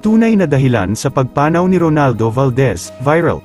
Tunay na dahilan sa pagpanaw ni Ronaldo Valdez, viral.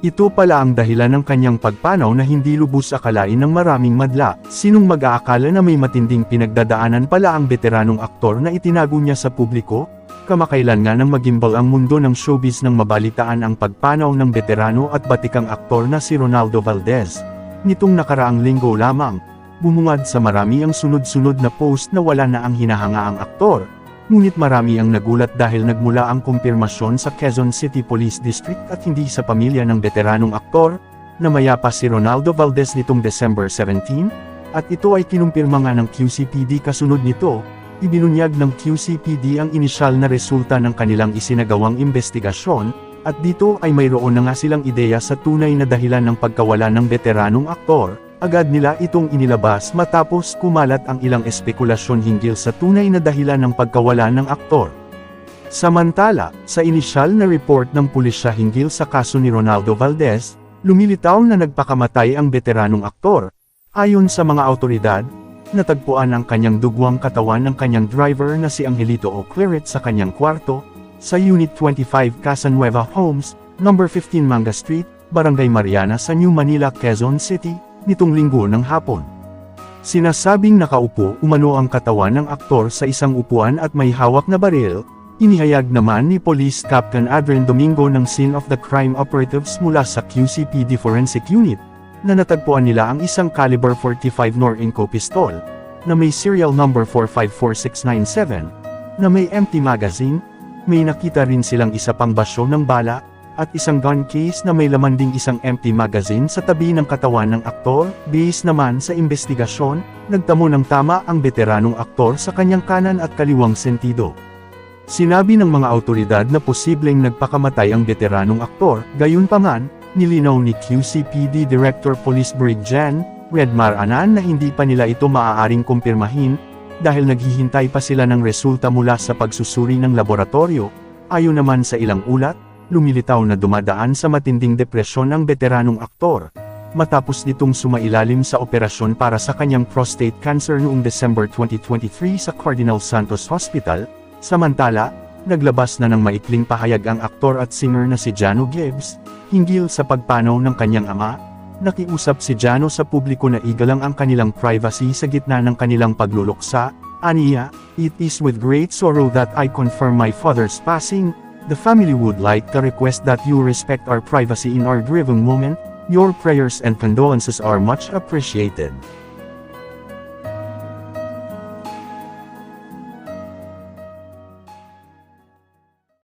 Ito pala ang dahilan ng kanyang pagpanaw na hindi lubos akalain ng maraming madla. Sinong mag-aakala na may matinding pinagdadaanan pala ang veteranong aktor na itinago niya sa publiko? Kamakailan nga nang magimbal ang mundo ng showbiz nang mabalitaan ang pagpanaw ng veterano at batikang aktor na si Ronaldo Valdez. Nitong nakaraang linggo lamang, bumungad sa marami ang sunod-sunod na post na wala na ang hinahanga ang aktor. Ngunit marami ang nagulat dahil nagmula ang kumpirmasyon sa Quezon City Police District at hindi sa pamilya ng veteranong aktor, na mayapa si Ronaldo Valdez nitong December 17, at ito ay kinumpirma nga ng QCPD kasunod nito, ibinunyag ng QCPD ang inisyal na resulta ng kanilang isinagawang investigasyon, at dito ay mayroon na nga silang ideya sa tunay na dahilan ng pagkawala ng veteranong aktor, agad nila itong inilabas matapos kumalat ang ilang espekulasyon hinggil sa tunay na dahilan ng pagkawala ng aktor. Samantala, sa inisyal na report ng pulisya hinggil sa kaso ni Ronaldo Valdez, lumilitaw na nagpakamatay ang veteranong aktor. Ayon sa mga autoridad, natagpuan ang kanyang dugwang katawan ng kanyang driver na si Angelito O'Claret sa kanyang kwarto, sa Unit 25 Casanueva Homes, No. 15 Manga Street, Barangay Mariana sa New Manila, Quezon City, nitong linggo ng hapon. Sinasabing nakaupo umano ang katawan ng aktor sa isang upuan at may hawak na baril, inihayag naman ni Police Captain Adrian Domingo ng scene of the crime operatives mula sa QCPD Forensic Unit, na natagpuan nila ang isang caliber 45 Norinco pistol, na may serial number 454697, na may empty magazine, may nakita rin silang isa pang basyo ng bala, at isang gun case na may laman ding isang empty magazine sa tabi ng katawan ng aktor, based naman sa investigasyon, nagtamo ng tama ang veteranong aktor sa kanyang kanan at kaliwang sentido. Sinabi ng mga autoridad na posibleng nagpakamatay ang veteranong aktor, gayunpaman, nilinaw ni QCPD Director Police Brig Jan, Redmar Anan na hindi pa nila ito maaaring kumpirmahin, dahil naghihintay pa sila ng resulta mula sa pagsusuri ng laboratorio, ayon naman sa ilang ulat, lumilitaw na dumadaan sa matinding depresyon ang veteranong aktor. Matapos nitong sumailalim sa operasyon para sa kanyang prostate cancer noong December 2023 sa Cardinal Santos Hospital, samantala, naglabas na ng maikling pahayag ang aktor at singer na si Jano Gibbs, hinggil sa pagpanaw ng kanyang ama, nakiusap si Jano sa publiko na igalang ang kanilang privacy sa gitna ng kanilang pagluluksa, aniya, It is with great sorrow that I confirm my father's passing, The family would like to request that you respect our privacy in our grieving moment, your prayers and condolences are much appreciated.